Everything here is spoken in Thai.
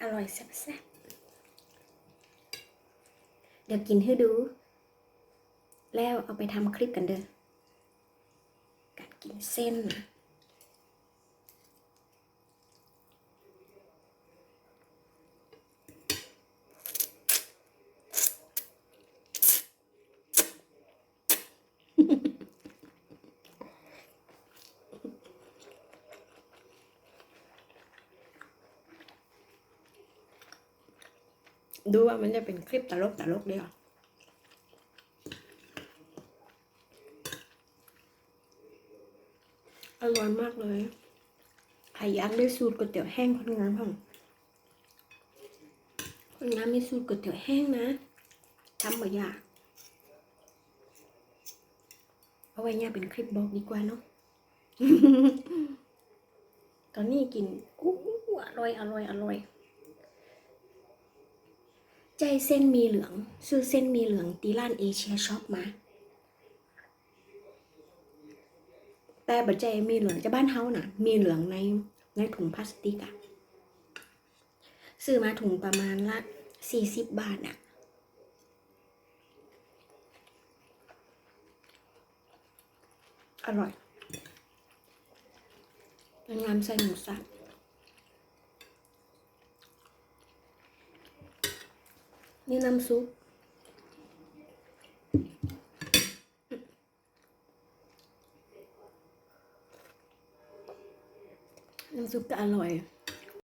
อร่อยแซ่บๆเดี๋ยวกินให้ดู แล้วเอาไปทำคลิปกันเด้อการกินเส้น ดูว่ามันจะเป็นคลิปตลกตลกเดียวอร่อยมากเลยใครอยากได้สูตรก๋วยเตี๋ยวแห้งคนงานพ่องคนงานมีสูตรก๋วยเตี๋ยวแห้งนะทำมาอยากเอาไว้เนี่ยเป็นคลิปบอกดีกว่าเนาะ ตอนนี้กินอู้อร่อยอร่อยอร่อย ใจเส้นมีเหลือง ซื้อเส้นมีเหลืองตีร้านเอเชียช็อปมาแต่บัจใจมีเหลืองจะบ้านเฮาน่ะ มีเหลืองในในถุงพลาสติกอะซื้อมาถุงประมาณละสี่สิบบาทอะอร่อยเป็นงามใส่หมูสับ นี่น้ำซุปน้ำซุปก็อร่อย